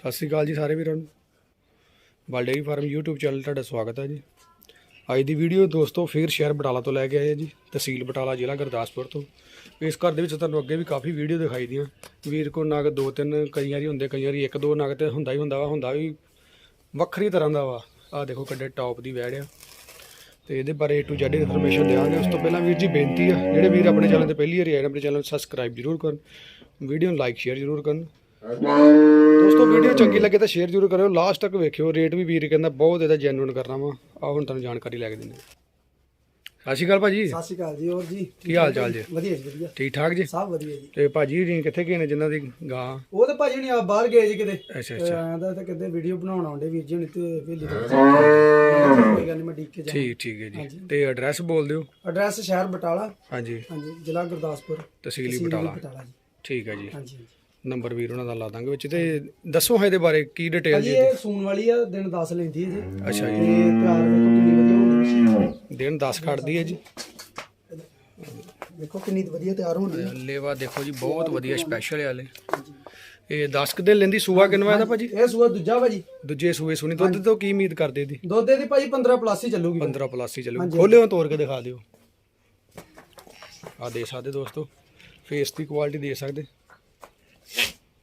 ਸਤਿ ਸ੍ਰੀ ਅਕਾਲ ਜੀ ਸਾਰੇ ਵੀਰਾਂ ਨੂੰ। ਬਲ ਫਾਰਮ YouTube ਚੈਨਲ ਤੁਹਾਡਾ ਸਵਾਗਤ ਹੈ ਜੀ। ਅੱਜ ਦੀ ਵੀਡੀਓ ਦੋਸਤੋ ਫੇਰ ਸ਼ਹਿਰ ਬਟਾਲਾ ਤੋਂ ਲੈ ਕੇ ਆਏ ਹਾਂ ਜੀ, ਤਹਿਸੀਲ ਬਟਾਲਾ, ਜ਼ਿਲ੍ਹਾ ਗੁਰਦਾਸਪੁਰ ਤੋਂ। ਇਸ ਘਰ ਦੇ ਵਿੱਚ ਤੁਹਾਨੂੰ ਅੱਗੇ ਵੀ ਕਾਫੀ ਵੀਡੀਓ ਦਿਖਾਈ ਦੀਆਂ। ਵੀਰ ਕੋ ਨਗ ਦੋ ਤਿੰਨ ਕਈ ਵਾਰੀ ਹੁੰਦੇ ਕਈ ਵਾਰੀ ਇੱਕ ਦੋ ਨਗ ਤੇ ਹੁੰਦਾ ਹੀ ਹੁੰਦਾ ਵਾ, ਹੁੰਦਾ ਵੀ ਵੱਖਰੀ ਤਰ੍ਹਾਂ ਦਾ ਵਾ। ਆਹ ਦੇਖੋ ਕਿੱਡੇ ਟੌਪ ਦੀ ਵੈੜ ਆ। ਤੇ ਇਹਦੇ ਬਾਰੇ A to Z ਇਨਫੋਰਮੇਸ਼ਨ ਦੇਵਾਂਗੇ ਉਸ ਤੋਂ ਪਹਿਲਾਂ ਵੀਰ ਜੀ ਬੇਨਤੀ ਆ, ਜਿਹੜੇ ਵੀਰ ਆਪਣੇ ਚੈਨਲ ਤੇ ਪਹਿਲੀ ਵਾਰੀ ਆਏ ਨੇ, ਆਪਣੇ ਚੈਨਲ ਨੂੰ ਸਬਸਕ੍ਰਾਈਬ ਜ਼ਰੂਰ ਕਰਨ। ਵੀਡੀਓ ਨੂੰ ਲਾਈਕ ਸ਼ੇਅਰ ਜ਼ਰੂਰ ਕਰਨ। ਦੋਸਤੋ ਵੀਡੀਓ ਚੰਗੀ ਲੱਗੇ ਤਾਂ ਸ਼ੇਅਰ ਜ਼ਰੂਰ ਕਰਿਓ। ਲਾਸਟ ਤੱਕ ਵੇਖਿਓ। ਰੇਟ ਵੀ ਵੀਰ ਕਹਿੰਦਾ ਬਹੁਤ ਇਹਦਾ ਜੈਨੂਇਨ ਕਰਨਾ ਵਾ। ਆ ਹੁਣ ਤੁਹਾਨੂੰ ਜਾਣਕਾਰੀ ਲੈ ਕੇ ਦਿੰਦੇ। ਸਤਿ ਸ਼੍ਰੀ ਅਕਾਲ ਭਾਜੀ। ਸਤਿ ਸ਼੍ਰੀ ਅਕਾਲ ਜੀ ਹੋਰ ਜੀ? ਕੀ ਹਾਲ ਚਾਲ ਜੀ? ਵਧੀਆ ਜੀ ਵਧੀਆ। ਠੀਕ ਠਾਕ ਜੀ? ਸਭ ਵਧੀਆ ਜੀ। ਤੇ ਭਾਜੀ ਜੀ ਕਿੱਥੇ ਗਏ ਨੇ ਜਿਨ੍ਹਾਂ ਦੀ ਗਾਂ? ਉਹ ਤਾਂ ਭਾਜੀ ਨਹੀਂ ਆ ਬਾਹਰ ਗਏ ਜੀ ਕਿਤੇ। ਅੱਛਾ ਅੱਛਾ। ਆਂਦਾ ਤਾਂ ਕਿਤੇ ਵੀਡੀਓ ਬਣਾਉਣ ਆਉਂਦੇ ਵੀਰ ਜੀ ਹੁਣੀ ਤੇ ਵੇਲੀ। ਕੋਈ ਗੱਲ ਨਹੀਂ ਮੈਂ ਡੀਕ ਕੇ ਜਾ ਠੀਕ ਠੀਕ ਹੈ ਜੀ। ਤੇ ਐਡਰੈਸ ਬੋਲ ਦਿਓ। ਐਡਰੈਸ ਸ਼ਹਿਰ ਬਟਾਲਾ। ਹਾਂਜੀ। ਹਾਂਜੀ ਜ਼ਿਲ੍ਹਾ ਗੁਰਦਾਸਪੁਰ। ਤਹਿਸੀਲੀ ਬਟਾਲਾ। ਠੀਕ ਹੈ ਜੀ। ਹਾਂਜੀ। ਨੰਬਰ ਵੀਰ ਉਹਨਾਂ ਦਾ ਲਾ ਦਾਂਗੇ ਵਿੱਚ ਤੇ ਦੱਸੋ ਹਾਂ ਇਹਦੇ ਬਾਰੇ ਕੀ ਡਿਟੇਲ ਜੀ ਇਹ ਸੂਣ ਵਾਲੀ ਆ ਦਿਨ 10 ਲੈਂਦੀ ਹੈ ਜੀ। ਅੱਛਾ ਤੇ ਜੀ ਤਿਆਰ ਵੇਖੋ ਕਿੰਨੀ ਵਧੀਆ ਹੁੰਦੀ ਦਿਨ 10 ਖੜਦੀ ਹੈ ਜੀ। ਦੇਖੋ ਕਿੰਨੀ ਵਧੀਆ ਤਿਆਰ ਹੁੰਦੀ ਹੈ। ਲੇਵਾ ਦੇਖੋ ਜੀ ਬਹੁਤ ਵਧੀਆ ਸਪੈਸ਼ਲ ਵਾਲੇ ਇਹ 10 ਕੁ ਦਿਨ ਲੈਂਦੀ ਸੂਆ ਕਿੰਨਵਾ ਇਹਦਾ ਭਾਜੀ? ਇਹ ਸੂਆ ਦੂਜਾ ਭਾਜੀ ਦੂਜੇ ਸੂਏ ਸੁਣੀ ਦੁੱਧ ਤੋਂ ਕੀ ਉਮੀਦ ਕਰਦੇ ਦੀ ਦੁੱਧ ਦੀ ਭਾਜੀ 15 ਪਲੱਸ ਹੀ ਚੱਲੂਗੀ। 15 ਪਲੱਸ ਹੀ ਚੱਲੂ ਖੋਲਿਓ ਤੋੜ ਕੇ ਦਿਖਾ ਦਿਓ। ਆ ਦੇ ਸਕਦੇ ਦੋਸਤੋ। ਫੇਸ ਦੀ ਕੁਆਲਿਟੀ ਦੇ ਸਕਦੇ।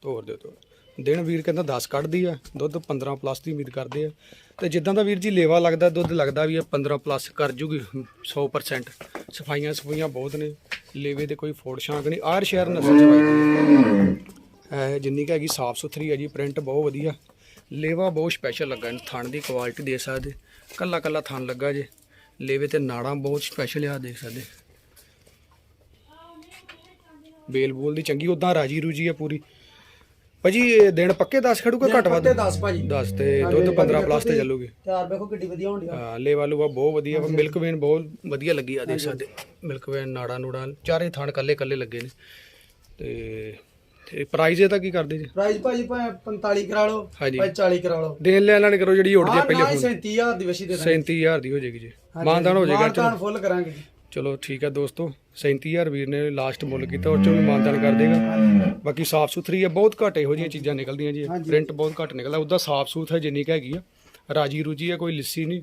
ਤੋਰ ਦਿਓ ਤੋਰ ਦਿਨ ਵੀਰ ਕਹਿੰਦਾ 10 ਕੱਢਦੀ ਆ, ਦੁੱਧ 15 ਪਲੱਸ ਦੀ ਉਮੀਦ ਕਰਦੇ ਆ। ਤੇ ਜਿੱਦਾਂ ਦਾ ਵੀਰ ਜੀ ਲੇਵਾ ਲੱਗਦਾ, ਦੁੱਧ ਲੱਗਦਾ ਵੀ ਆ 15 ਪਲੱਸ ਕਰ ਜੂਗੀ 100% ਸਫਾਈਆਂ ਸਫਾਈਆਂ ਬਹੁਤ ਨੇ। ਲੇਵੇ ਦੇ ਕੋਈ ਫੋੜ ਸ਼ਾਂਕ ਨਹੀਂ। ਆਰ ਸ਼ਹਿਰ ਨਸਲ ਚ ਹੈ ਜਿੰਨੀ ਕੁ ਹੈਗੀ ਸਾਫ਼ ਸੁਥਰੀ ਹੈ ਜੀ ਪ੍ਰਿੰਟ ਬਹੁਤ ਵਧੀਆ। ਲੇਵਾ ਬਹੁਤ ਸਪੈਸ਼ਲ ਲੱਗਾ ਇਹਨੂੰ, ਥਣ ਦੀ ਕੁਆਲਿਟੀ ਦੇ ਸਕਦੇ। ਕੱਲਾ ਕੱਲਾ ਥਣ ਲੱਗਾ ਜੇ। ਲੇਵੇ ਤੇ ਨਾੜਾਂ ਬਹੁਤ ਸਪੈਸ਼ਲ ਆ, ਦੇਖ ਸਕਦੇ। ਬੇਲ ਬੋਲ ਦੀ ਚੰਗੀ ਉਦਾਂ ਰਾਜੀ ਰੂਜੀ ਆ ਪੂਰੀ। ਭਾਜੀ ਇਹ ਦਿਨ ਪੱਕੇ 10 ਖੜੂਗਾ ਘੱਟ ਵੱਧ? ਤੇ 10 ਭਾਜੀ। 10 ਤੇ ਦੁੱਧ 15 ਪਲੱਸ ਤੇ ਚੱਲੂਗੀ। ਤਿਆਰ ਵੇਖੋ ਕਿੱਡੀ ਵਧੀਆ ਹੁੰਦੀ ਆ। ਹਾਂ, ਲੇਵਾ ਲੂਵਾ ਬਹੁਤ ਵਧੀਆ ਵਾ। ਮਿਲਕ ਵੇਨ ਬਹੁਤ ਵਧੀਆ ਲੱਗੀ ਆ ਦੇਖ ਸਕਦੇ। ਮਿਲਕ ਵੇਨ ਨਾੜਾ ਨੂੜਾ ਚਾਰੇ ਥਣ ਕੱਲੇ ਕੱਲੇ ਲੱਗੇ ਨੇ। ਤੇ ਤੇ ਪ੍ਰਾਈਸ ਇਹਦਾ ਕੀ ਕਰਦੇ ਜੀ? ਪ੍ਰਾਈਸ ਭਾਜੀ ਭਾਵੇਂ 45 ਕਰਾ ਲਓ। ਭਾਵੇਂ 40 ਕਰਾ ਲਓ। ਦੇਣ ਲੈਣ ਵਾਲੇ ਕਰੋ ਜਿਹੜੀ ਜੇ ਹਾਂ ਪਹਿਲੇ ਨਾ ਹੀ 37000 ਦੀ ਵਸ਼ੀ ਦੇ ਦਾਂਗੇ। 37000 ਦੀ ਹੋ ਜਾਏਗੀ ਜੀ। ਮਾਨਦਾਨ ਹੋ ਜਾਏਗਾ ਮਾਨਤਾਨ ਫੁੱਲ ਕਰਾਂਗੇ ਜੀ। ਚਲੋ ਠੀਕ ਹੈ ਦੋਸਤੋ 37000 ਵੀਰ ਨੇ ਲਾਸਟ ਮੁੱਲ ਕੀਤਾ ਉਹ ਚੋਂ ਵੀ ਮਾਨਦਾਨ ਕਰ ਦੇਗਾ। ਬਾਕੀ ਸਾਫ਼ ਸੁਥਰੀ ਹੈ ਬਹੁਤ ਘੱਟ ਇਹੋ ਜਿਹੀਆਂ ਚੀਜ਼ਾਂ ਨਿਕਲਦੀਆਂ ਜੀ ਪ੍ਰਿੰਟ ਬਹੁਤ ਘੱਟ ਨਿਕਲਦਾ ਉਹਦਾ ਸਾਫ਼ ਸੂਥ ਹੈ ਜਿੰਨੀ ਕੁ ਹੈਗੀ ਆ। ਰਾਜੀ ਰੂਜੀ ਹੈ ਕੋਈ ਲਿੱਸੀ ਨਹੀਂ।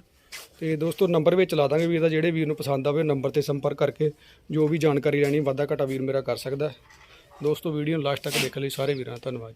ਤੇ ਦੋਸਤੋ ਨੰਬਰ ਵਿੱਚ ਲਾ ਦਾਂਗੇ ਵੀਰ ਦਾ ਜਿਹੜੇ ਵੀਰ ਨੂੰ ਪਸੰਦ ਆਵੇ ਨੰਬਰ ਤੇ ਸੰਪਰਕ ਕਰਕੇ ਜੋ ਵੀ ਜਾਣਕਾਰੀ ਲੈਣੀ ਵਾਧਾ ਘਟਾ ਵੀਰ ਮੇਰਾ ਕਰ ਸਕਦਾ। ਦੋਸਤੋ ਵੀਡੀਓ ਨੂੰ ਲਾਸਟ ਤੱਕ ਦੇਖਣ ਲਈ ਸਾਰੇ ਵੀਰਾਂ ਦਾ ਧੰਨਵਾਦ